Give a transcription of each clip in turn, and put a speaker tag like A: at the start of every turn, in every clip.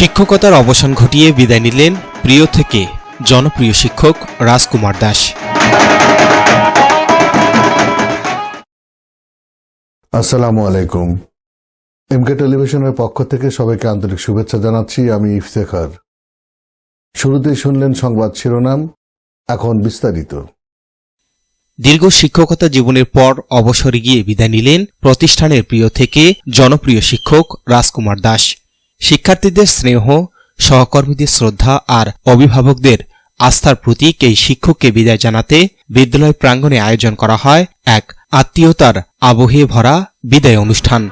A: শিক্ষকতার অবসান ঘটিয়ে বিদায় নিলেন প্রিয় থেকে জনপ্রিয় শিক্ষক রাজকুমার দাস।
B: আসসালামু আলাইকুম। এমকে টেলিভিশনের পক্ষ থেকে সবাইকে আন্তরিক শুভেচ্ছা জানাচ্ছি আমি ইফতেখার। শুরুতেই শুনলেন সংবাদ শিরোনাম এখন বিস্তারিত।
A: দীর্ঘ শিক্ষকতা জীবনের পর অবসরে গিয়ে বিদায় নিলেন প্রতিষ্ঠানের প্রিয় থেকে জনপ্রিয় শিক্ষক রাজকুমার দাস। শিক্ষার্থীদের স্নেহ, সহকর্মীদের শ্রদ্ধা আর অভিভাবকদের আস্থার প্রতীক এই শিক্ষককে বিদায় জানাতে বিদ্যালয় প্রাঙ্গণে আয়োজন করা হয় এক আত্মীয়তার আবহে ভরা বিদায় অনুষ্ঠান।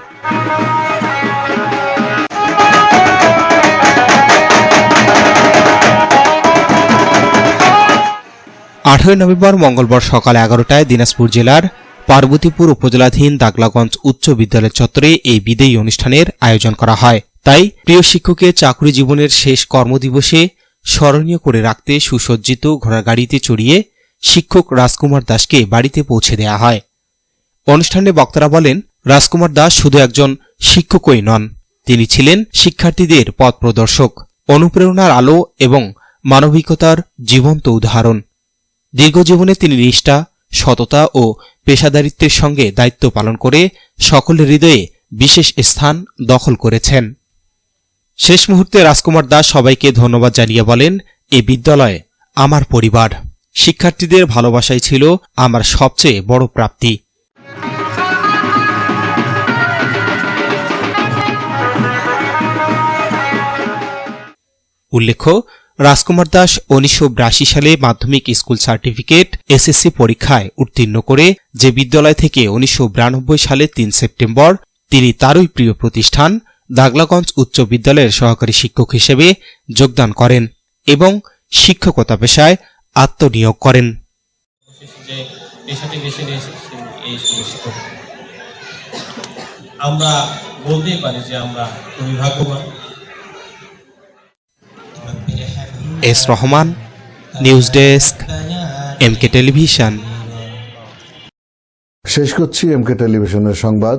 A: আঠারোই নভেম্বর মঙ্গলবার সকাল এগারোটায় দিনাজপুর জেলার পার্বতীপুর উপজেলাধীন দাগলাগঞ্জ উচ্চ বিদ্যালয় চত্বরে এই বিদায়ী অনুষ্ঠানের আয়োজন করা হয়। তাই প্রিয় শিক্ষকের চাকরি জীবনের শেষ কর্মদিবসে স্মরণীয় করে রাখতে সুসজ্জিত ঘোড়াগাড়িতে চড়িয়ে শিক্ষক রাজকুমার দাসকে বাড়িতে পৌঁছে দেয়া হয়। অনুষ্ঠানে বক্তারা বলেন, রাজকুমার দাস শুধু একজন শিক্ষকই নন, তিনি ছিলেন শিক্ষার্থীদের পথ প্রদর্শক, অনুপ্রেরণার আলো এবং মানবিকতার জীবন্ত উদাহরণ। দীর্ঘজীবনে তিনি নিষ্ঠা, সততা ও পেশাদারিত্বের সঙ্গে দায়িত্ব পালন করে সকলের হৃদয়ে বিশেষ স্থান দখল করেছেন। শেষ মুহূর্তে রাজকুমার দাস সবাইকে ধন্যবাদ জানিয়ে বলেন, এ বিদ্যালয় আমার পরিবার। শিক্ষার্থীদের ভালোবাসাই ছিল আমার সবচেয়ে বড় প্রাপ্তি। উল্লেখ্য, রাজকুমার দাস উনিশশো বিরাশি সালে মাধ্যমিক স্কুল সার্টিফিকেট এসএসসি পরীক্ষায় উত্তীর্ণ করে, যে বিদ্যালয় থেকে উনিশশো বিরানব্বই সালে তিন সেপ্টেম্বর তিনি তারই প্রিয় প্রতিষ্ঠান দাগলাগঞ্জ উচ্চ বিদ্যালয়ের সহকারী শিক্ষক হিসেবে যোগদান করেন এবং শিক্ষকতা পেশায় আত্মনিয়োগ করেন।
C: আমরা বলতেই পারি যে আমরা খুবই ভাগ্যবান।
A: S Rahman news desk MK television.
B: শেষ করছি এমকে টেলিভিশনের সংবাদ।